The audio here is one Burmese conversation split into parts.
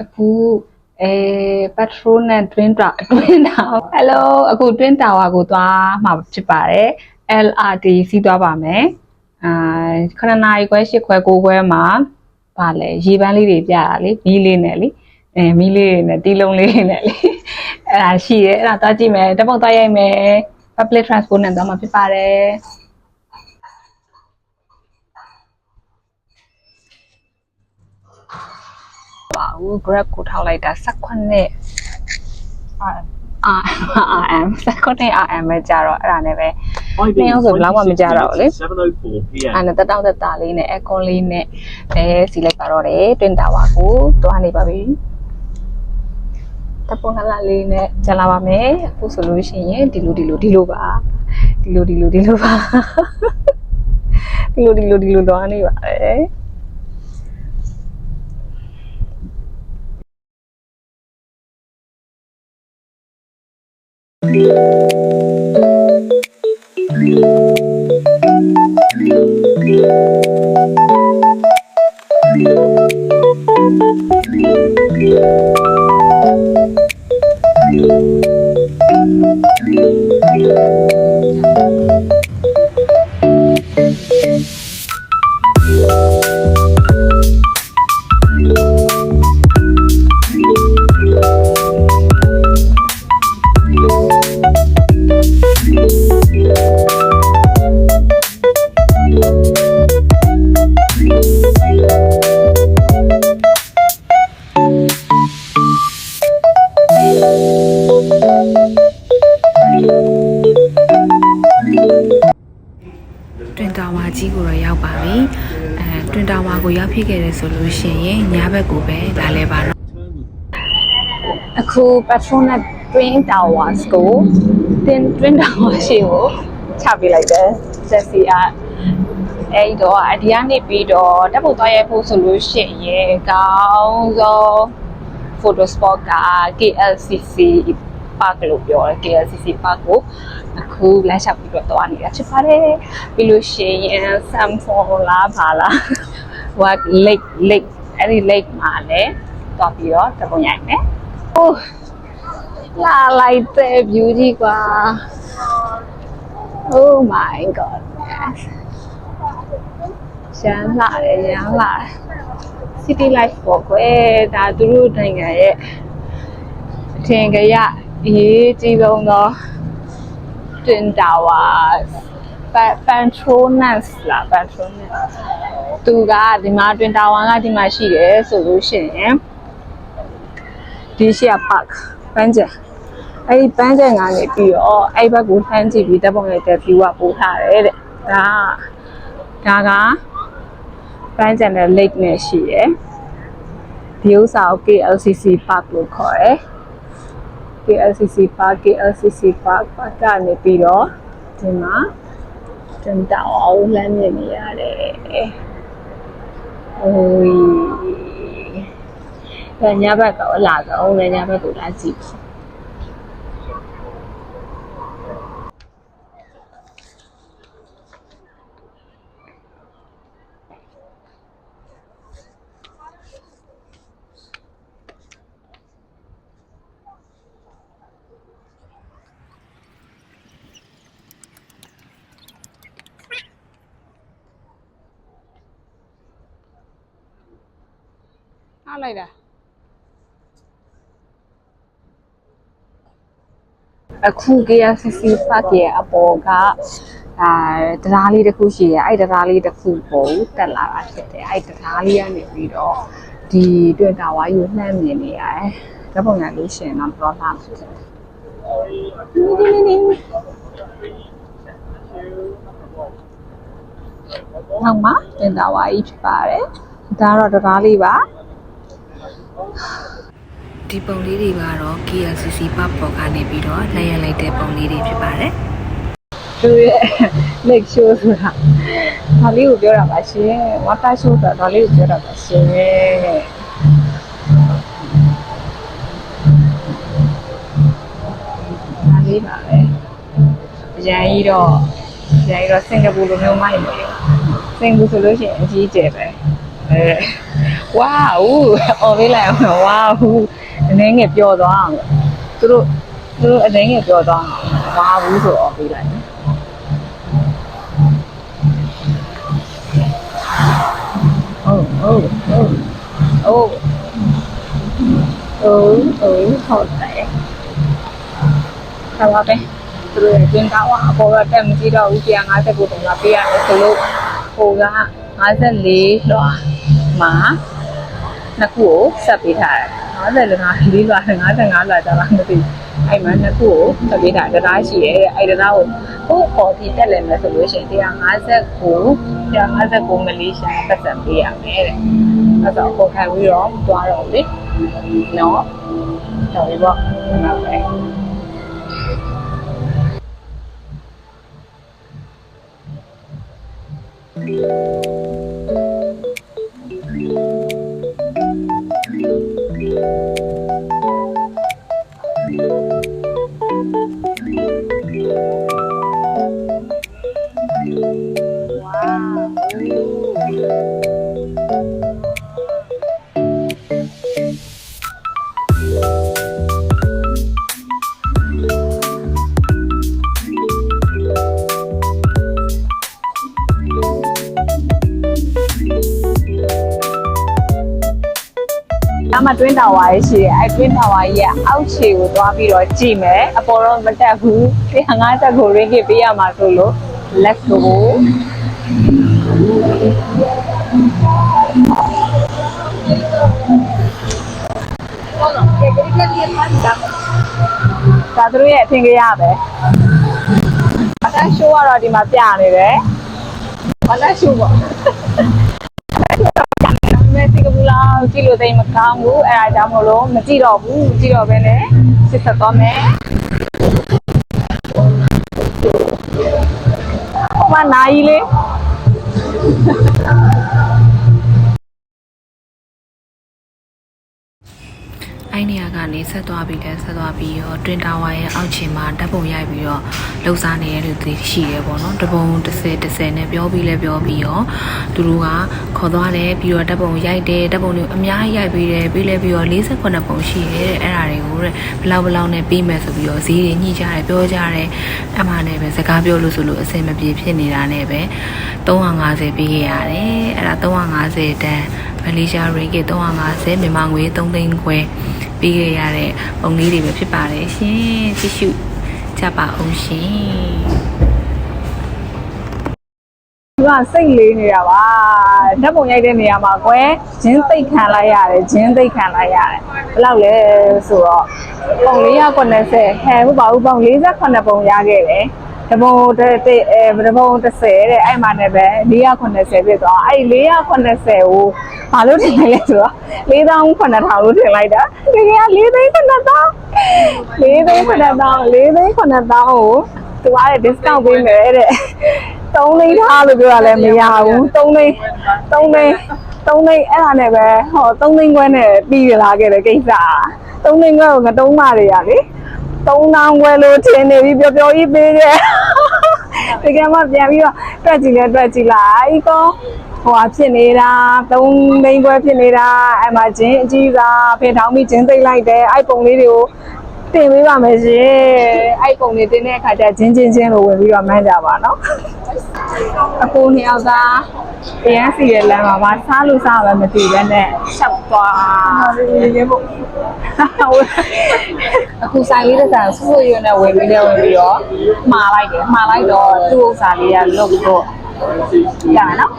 အခုအဲ petrol နဲ့ twin tower twin tower hello အခု twin tower ကိုသွားမှာဖြစ်ပါတယ် LRT စီးသွားပါမယ်အာ9နာရီခွဲ10ခွဲ9ခွဲမှာဗာလဲရေပန်းလေးတွေပြတာလေမီးလေးနဲ့လေအဲမီးလေးတွေနဲ့တီးလုံးလေးတွေနဲ့လေအဲ့ဒါရှိရဲအဲ့ဒါသွားကြည့်မယ်တစ်ပုတ်သွားရိုက်မယ် public transport နဲ့သွားမှာဖြစ်ပါတယ် ပါဘူး grab ကိုထောက်လိုက်တာ18နဲ့ RM 18 RM ပဲကြာတော့အဲ့ဒါနဲ့ပဲနှစ်ယောက်ဆိုဘယ်လောက်မှမကြတော့ဘူးလေ7:04 p.m. အဲ့နဲ့တက်တောင့်တက်တာလေးနဲ့ aircon လေးနဲ့ပဲစီလိုက်ပါတော့တယ် twin tower ကိုတွားနေပါပြီတပုံကလာလေးနဲ့ကြာလာပါမယ်အခုဆိုလို့ရှိရင်ဒီလိုဒီလိုဒီလိုပါဒီလိုဒီလိုဒီလိုပါဒီလိုဒီလိုဒီလိုသွားနေပါတယ် Thank you. ဆိုလို့ရှိရင်ညဘက်ကိုပဲလာလဲပါတော့အခု Petronas Twin Towers ကို Twin Twin Towers ရှိကိုချပေးလိုက်တယ် Jesse ကအဲ့ဒီတော့အဒီကနေပြီးတော့တက်ဖို့သွားရဖို့ဆိုလို့ရှိရင်ကောင်းဆုံး photo spot က KLCC park လို့ပြောတယ် KLCC park ကိုအခုလမ်းလျှောက်ပြီးတော့သွားနေတာဖြစ်ပါတယ်ပြီးလို့ရှိရင် Samsung လားပါလား work late late အဲ့ဒီ late မှာလည်းသွားပြီးတော့တပုံရိုက်မယ်။ဟိုးလာလိုက်တဲ့ view ကြီးကွာ။ Oh my god. ရမ်းလာတယ်ရမ်းလာတယ်။ City life ပေါ့ကွယ်။ဒါသူတို့နိုင်ငံရဲ့အထင်ကရအရေးကြီးဆုံးသော Twin Towers Patronus လား Patronus သူကဒီမှာ twin tower ကဒီမှာရှိတယ်ဆိုလို့ရှိရင်ဒီရှိက park ပန်းချံအဲ့ဒီပန်းချံကနေပြီးတော့အဲ့ဘက်ကိုလှမ်းကြည့်ပြီးတပ်ပုံရိုက်တဲ့ view ကပို့ထားတယ်တဲ့ဒါကဒါကပန်းချံတဲ့ lake နဲ့ရှိရယ်ဒီဥစ္စာကို KLCC park လို့ခေါ်တယ် KLCC park KLCC park ကနေပြီးတော့ဒီမှာတင်တောင်အောင်လမ်းမြင်နေရတယ် ဟိုးအဲညဘက်ကတော့လာတော့လည်းညဘက်ကိုလာကြည့် လိုက်တာအခု KRCC Park ရဲ့အပေါ်ကအဲတရားလေးတစ်ခုရှိရဲ့အဲ့တရားလေးတစ်ခုပုံတက်လာတာဖြစ်တယ်အဲ့တရားလေးကနေပြီးတော့ဒီတွေ့တာဝါယူနှမ်းမြင်နေရတယ်ဓာတ်ပုံရလို့ရှိရင်တော့တော့လာဖြစ်တယ်နောက်မှာတင်တာဝါကြီးဖြစ်ပါတယ်ဒါကတော့တရားလေးပါ ဒီပုံလေးတွေကတော့ KLCC ပတ်ပေါ်ကနေပြီးတော့လှည့်ရလိုက်တဲ့ပုံလေးတွေဖြစ်ပါတယ်သူရဲ့ leg show ဆိုတာဒါလေးကိုပြောတာပါရှင် water show ဆိုတာဒါလေးကိုပြောတာပါရှင်ဒါလေးပါပဲအရန်ကြီးတော့အရန်ကြီးတော့စင်ကာပူလိုမျိုးမိုက်နေတယ်စင်ကာပူဆိုလို့ရှိရင်အကြီးကျယ်ပဲအဲ ဝါဦးအော်ပေးလိုက်အောင်ဝါဦးအနေငယ်ပျော်သွားအောင်သူတို့သူတို့အနေငယ်ပျော်သွားအောင်ဝါဦးဆိုအော်ပေးလိုက်ဟုတ်ဟုတ်ဟုတ်ဟုတ်ဟုတ်ဟုတ်ဟုတ်တယ်ဆက်ပါပဲသူတို့ရဲ့ကျင်းကားကအပေါ်တော့တက်မကြည့်တော့ဘူး150ကိုတော့ပေးရတယ်ဆိုလို့ဟိုက54လွှာမှာ နှစ်ခုကိုဆက်ပေးထားတယ်50လွှာ4လွှာ55လွှာကျတော့မသိဘူးအဲ့မှာနှစ်ခုကိုဆက်ပေးထားတယ်တရားရှိရဲတဲ့အဲ့တရားကိုဟိုပေါ်ဒီတက်လည်းမယ်ဆိုလို့ရှိရင်159 159မလေးရှားပတ်စံပေးရမယ်တဲ့အဲ့တော့ပေါ်ခံပြီးတော့သွားတော့လေနော်တော်ပြီပေါ့ဟုတ်ကဲ့အ မ တွင်းတာဝါရေးရှိတယ်အဲတွင်းတာဝါကြီးကအောက်ခြေကိုသွားပြီးတော့ကြည့်မယ်အပေါ်တော့မတက်ဘူး150ကို ringgit ပေးရမှာဆိုလို့ let's go ဒါသူတို့ရဲ့အထင်ကြီးရပဲအတန်းရှိုးကတော့ဒီမှာပြနေတယ်ဘာလဲရှိုးပေါ့ လားကြည့်လို့တိတ်မကောင်းဘူးအဲ့ဒါကြောင့်မလို့မကြည့်တော့ဘူးမကြည့်တော့ဘဲနဲ့စစ်ဆက်သွားမယ်ဟိုမှာနိုင်ကြီးလေးအဲ့နေရာ ကနေဆက်သွားပြီးလဲဆက်သွားပြီးရောတွင်တာဝါရဲ့အောက်ခြေမှာဓာတ်ပုံရိုက်ပြီးတော့လှုပ်ရှားနေတဲ့လူတွေရှိရဲပေါ့နော်တပုံ30 30နဲ့ပြောပြီးလဲပြောပြီးရောသူတို့ကခေါ်သွားတယ်ပြီးတော့ဓာတ်ပုံရိုက်တယ်ဓာတ်ပုံတွေအများကြီးရိုက်ပြီးတယ်ပြီးလဲပြီးတော့48ပုံရှိရဲတဲ့အဲ့ဒါတွေကိုတဲ့ဘလောက်ဘလောက်နဲ့ပြီးမယ်ဆိုပြီးတော့ဈေးတွေညှိကြတယ်ပြောကြတယ်အမှနဲ့ပဲစကားပြောလို့ဆိုလို့အဆင်မပြေဖြစ်နေတာနဲ့ပဲ350ပေးခဲ့ရတယ်အဲ့ဒါ350တန်းမလေးရှားရင်းက350မြန်မာငွေ3သိန်းခွဲ ပြီးခဲ့ရတဲ့ပုံလေးတွေပဲဖြစ်ပါတယ်ရှင်ကြည့်ရှုကြပါအောင်ရှင်သူကစိတ်လေးနေတာပါဓာတ်ပုံရိုက်တဲ့နေရာမှာကွယ်ဂျင်းသိတ်ခံလိုက်ရတယ်ဂျင်းသိတ်ခံလိုက်ရတယ်ဘယ်လောက်လဲဆိုတော့ပုံ490ဟဲ့ဟုတ်ပါဘူးပုံ48ပုံရခဲ့တယ် တပုံတစ်တစ်အဲတပုံ30တဲ့အဲ့မှာလည်းပဲ490ပြည့်သွားအဲ့490ကိုဘာလို့ထင်လိုက်လဲဆိုတော့4900လို့ထင်လိုက်တာတကယ်က4သိန်း9000 4သိန်း9000 4သိန်း9000ကိုသူကလည်း discount ပေးမယ်တဲ့3သိန်းထားလို့ပြောရလဲမရဘူး3သိန်း3သိန်း3သိန်းအဲ့ဒါနဲ့ပဲဟော3သိန်းခွဲနဲ့ပြီးရလာခဲ့တဲ့ကိစ္စ3သိန်းခွဲကိုငတုံးမတွေရလေ 3000ခွဲလို့ထင်နေပြီပျော်ပျော်ကြီးပေးတဲ့တကယ်မှပြန်ပြီးတော့တွက်ကြည့်လဲတွက်ကြည့်လိုက်ကောဟိုဟာဖြစ်နေတာ3သိန်းခွဲဖြစ်နေတာအဲ့မှာဂျင်းအကြီးစားဖေထောင်းပြီးဂျင်းသိမ့်လိုက်တယ်အဲ့ပုံလေးတွေကို တင်ပေးပါမယ်ရှင်အဲ့ပုံလေးတင်တဲ့အခါကျဂျင်းချင်းချင်းလို့ဝင်ပြီးတော့မှန်းကြပါနော်အကိုနှစ်ယောက်သားအရန်စီရဲ့လမ်းမှာမစားလို့စားပဲမသိဘဲနဲ့ချက်သွားရင်းဖို့အခုဆိုင်လေးတစ်ဆိုင်ဆူဆူရွနဲ့ဝင်ပြီးတော့ဝင်ပြီးတော့မှားလိုက်တယ်မှားလိုက်တော့သူ့ဥစ္စာလေးကလုတ်တော့ ရမယ်နော်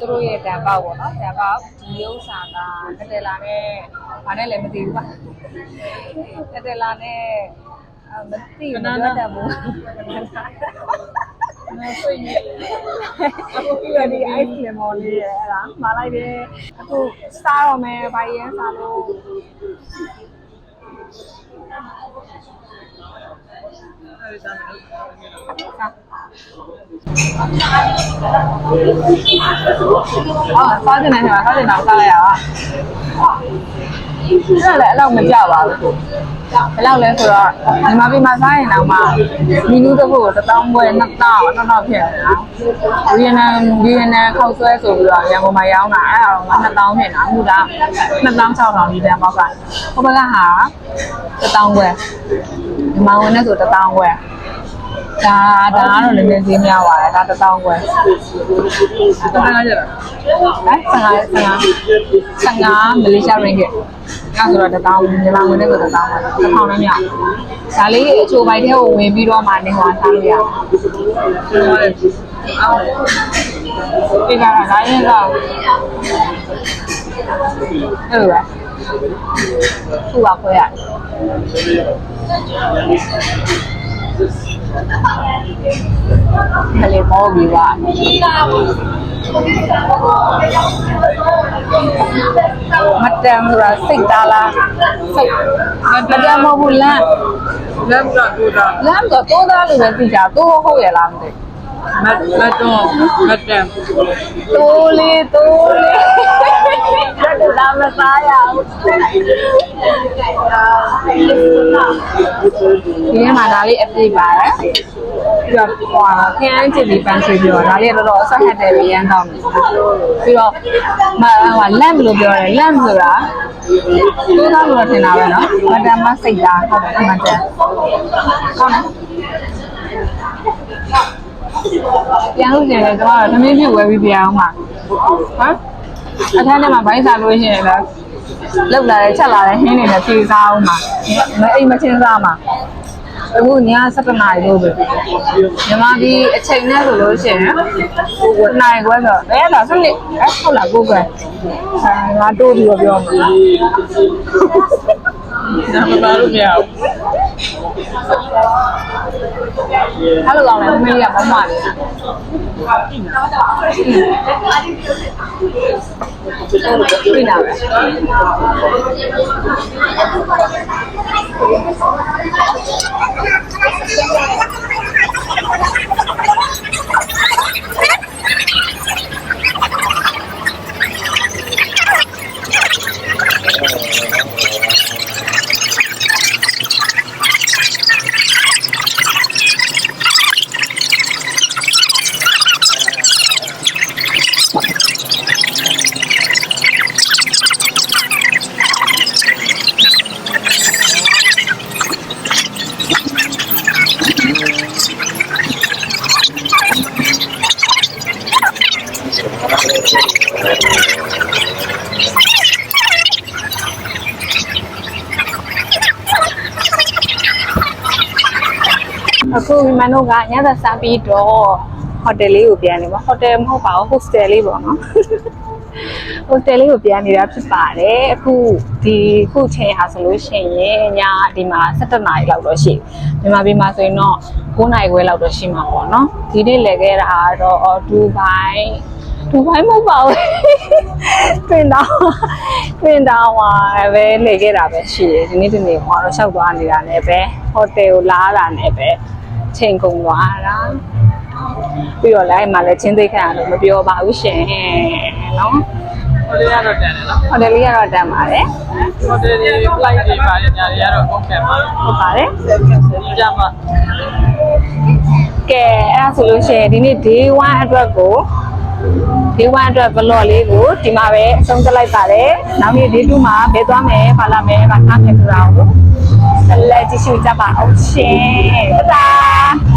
သူတို့ရဲ့တန်ပေါက်ပေါ့နော်တန်ပေါက်ဒီဥစ္စာကတက်တယ်လာနဲ့ဘာနဲ့လဲမသိဘူးပါတက်တယ်လာနဲ့အမသိဘူးမပြောတတ်ဘူးနော်ဆိုရင်အခုပြီးရဒီ ice cream မော်လေးရအဲ့ဒါမှာလိုက်တယ်အခုစားတော့မယ်ဘာရမ်းစားလို့အော်စား တင်နေမှာစားတင်တော့စားလိုက်ရအောင်အဲ့ဒါလည်းအဲ့လောက်မကြပါဘူးဘယ်လောက်လဲဆိုတော့မြန်မာပြည်မှာစားရင်တော့မှမီနူးတစ်ခုကို1000ပွဲ2000 2000ဖြစ်နေတာဗီယက်နမ်ဗီယက်နမ်ခောက်ဆွဲဆိုပြီးတော့ရန်ကုန်မှာရောင်းတာအဲ့ဒါတော့2000ဖြစ်နေတာအခုက2600ဒီတန်ပေါက်ကဟိုဘက်ကဟာ1000ပွဲမြန်မာဝင်နဲ့ဆို1000ပွဲ ဒါဒါကတော့လည်းနည်းနည်းဈေးများပါတယ်ဒါ1000ပွဲ15ကျတော့ဟမ်15 15 15မလေးရှားရင်းကအဲ့ဆိုတော့1000မြန်မာဝင်နဲ့ဆို1000ပဲ1000နဲ့မြောက်ဒါလေးအချိုပိုက်ထဲကိုဝင်ပြီးတော့မှနေဟောထားလို့ရတယ်ဒီကကလာရင်တော့အဲ့လိုပဲသူ့ပါခွဲရ တယ်မလေးမောပြီးပါမတန်ဆိုတာစိတ်သားလားစိတ်မတန်မဟုတ်ဘူးလမ်းလမ်းကတူတာလမ်းဆိုတော့သားလို့ပဲသိကြတော့ဟုတ်ရလားမသိ မတ်မတ်တော့မတ်တန် တိုးလေးတိုးလေးတက်တူလာမစားရဘူးဒီမှာဒါလေးအပြည့်ပါတယ်ပြီးတော့ဟိုခရမ်းချစ်ပြီးပန်းချီပြီးတော့ဒါလေးတော်တော်ဆက်ဟက်တယ်ရမ်းကောင်းတယ်ပြီးတော့မဟိုလန့်လို့ပြောတယ်လန့်ဆိုတာတိုးသားလို့ထင်တာပဲเนาะမတန်မစိတ်သားဟုတ်တယ်မတန်ဟုတ်နော် ပြန်လို့ရှိရင်လည်းကျွန်တော်သမင်းပြဝယ်ပြီးပြအောင်ပါဟမ်အထက်ထဲမှာဘိုင်းစားလို့ရှိရင်လည်းလောက်လာတယ်ချက်လာတယ်ဟင်းနေလည်းပြေးစားအောင်ပါမအိမ်မချင်းစားမှာအခုည7နာရီလို့ပဲမြန်မာပြည်အချိန်နဲ့ဆိုလို့ရှိရင်ဟိုနိုင်ခွဲဆိုအဲဒါစနစ်အဲဟုတ်လားကိုကွယ်အဲငါတိုးပြီးတော့ပြောမှာ ဒါမပါလို့မရဘူးအဲ့လိုကောင်းတယ်သမီးလေးကမမလေးပြနာပဲ အခုဒီမန်တို့ကညသက်စားပြီးတော့ဟိုတယ်လေးကိုပြန်နေပါဟိုတယ်မဟုတ်ပါဘူးဟိုစတယ်လေးပေါ့နော်ဟိုတယ်လေးကိုပြန်နေတာဖြစ်ပါတယ်အခုဒီခုချိန်ဟာဆိုလို့ရှိရင်ညဒီမှာ17နာရီလောက်တော့ရှိမြန်မာပြည်မှာဆိုရင်တော့9နာရီခွဲလောက်တော့ရှိမှာပေါ့နော်ဒီနေ့လဲခဲ့တာတော့ဒူဘိုင်းဒူဘိုင်းမဟုတ်ပါဘူးတွင်တောင်တွင်တောင်မှာပဲလေခဲ့တာပဲရှိတယ်ဒီနေ့ဒီနေ့ဟောတော့လျှောက်သွားနေတာနဲ့ပဲဟိုတယ်ကိုလာတာနဲ့ပဲ ချိန်ကုန်သွားတာပြီးတော့လည်းအဲ့မှာလည်းချင်းသိခန့်ရလို့မပြောပါဘူးရှင်နော်ဟိုလေးကတော့တန်တယ်နော်ဟိုတယ်လေးကတော့တန်ပါတယ်ဟိုတယ်ဒီ flight တွေပါတယ်ညာတွေကတော့ကုန်တယ်ပါဟုတ်ပါတယ်ဒီကြမှာကဲအဲ့ဒါဆိုလို့ရှိရင်ဒီနေ့ day 1အတွက်ကို day 1အတွက် vlog လေးကိုဒီမှာပဲအဆုံးသတ်လိုက်ပါတယ်နောက်နေ့ day 2မှာဘယ်သွားမယ်ဘာလာမယ်ဘာထားမယ်ဆိုတာကို นั่นแหละจิชิวจะบ่าวเช่ตา